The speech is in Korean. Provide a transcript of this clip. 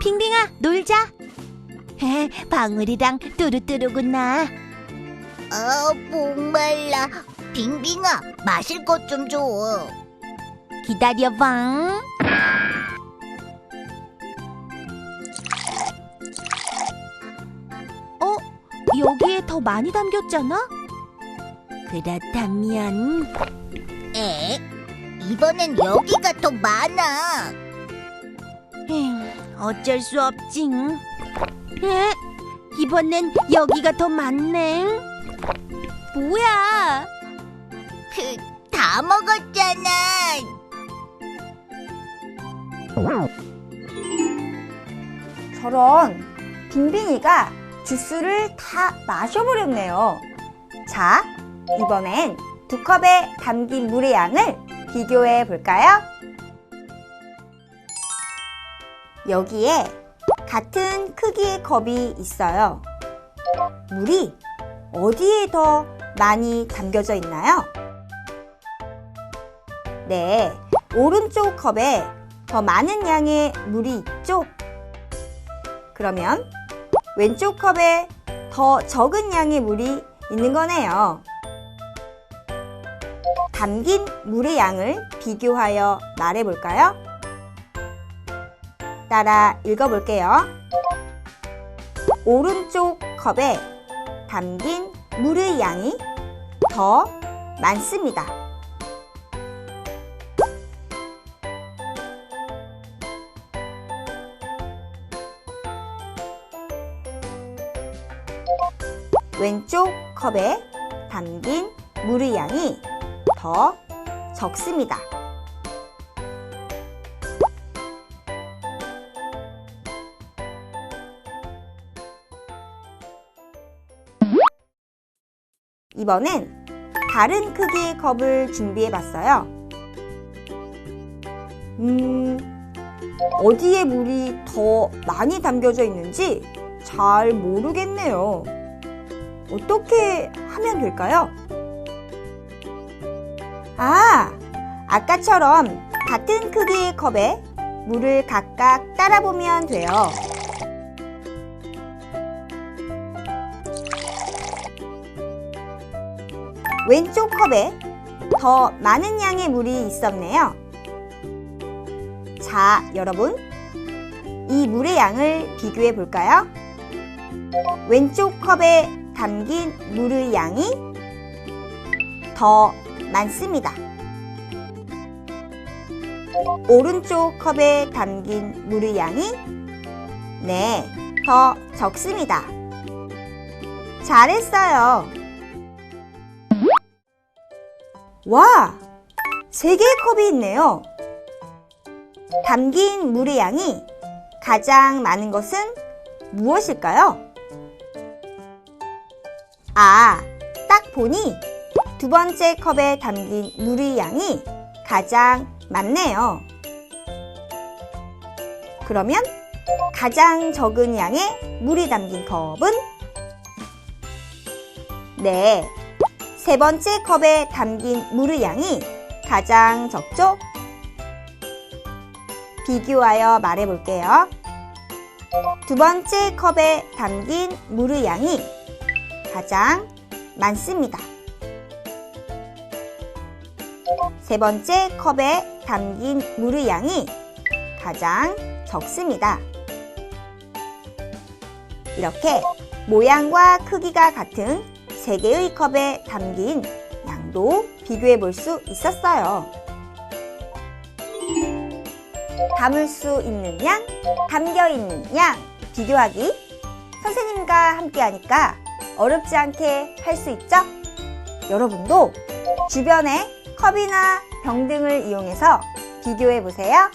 빙빙아, 놀자. 방울이랑 뚜루뚜루구나. 아, 목말라. 빙빙아, 마실 것 좀 줘. 기다려봐. 어? 여기에 더 많이 담겼잖아? 그렇다면 에? 이번엔 여기가 더 많아. 에휴, 어쩔 수 없지. 에? 이번엔 여기가 더 많네. 뭐야? 그, 다 먹었잖아. 저런 빙빙이가 주스를 다 마셔버렸네요. 자, 이번엔 두 컵에 담긴 물의 양을 비교해 볼까요? 여기에 같은 크기의 컵이 있어요. 물이 어디에 더 많이 담겨져 있나요? 네, 오른쪽 컵에 더 많은 양의 물이 있죠? 그러면 왼쪽 컵에 더 적은 양의 물이 있는 거네요. 담긴 물의 양을 비교하여 말해볼까요? 따라 읽어볼게요. 오른쪽 컵에 담긴 물의 양이 더 많습니다. 왼쪽 컵에 담긴 물의 양이 더 적습니다. 이번엔 다른 크기의 컵을 준비해 봤어요. 음, 어디에 물이 더 많이 담겨져 있는지 잘 모르겠네요. 어떻게 하면 될까요? 아, 아까처럼 같은 크기의 컵에 물을 각각 따라 보면 돼요. 왼쪽 컵에 더 많은 양의 물이 있었네요. 자, 여러분. 이 물의 양을 비교해 볼까요? 왼쪽 컵에 담긴 물의 양이 더 많습니다. 오른쪽 컵에 담긴 물의 양이 네, 더 적습니다. 잘했어요. 와! 세 개의 컵이 있네요. 담긴 물의 양이 가장 많은 것은 무엇일까요? 아, 딱 보니 두 번째 컵에 담긴 물의 양이 가장 많네요. 그러면 가장 적은 양의 물이 담긴 컵은? 네, 세 번째 컵에 담긴 물의 양이 가장 적죠? 비교하여 말해 볼게요. 두 번째 컵에 담긴 물의 양이 가장 많습니다. 세 번째 컵에 담긴 물의 양이 가장 적습니다. 이렇게 모양과 크기가 같은 세 개의 컵에 담긴 양도 비교해 볼 수 있었어요. 담을 수 있는 양, 담겨 있는 양 비교하기 선생님과 함께 하니까 어렵지 않게 할 수 있죠? 여러분도 주변에 컵이나 병 등을 이용해서 비교해 보세요.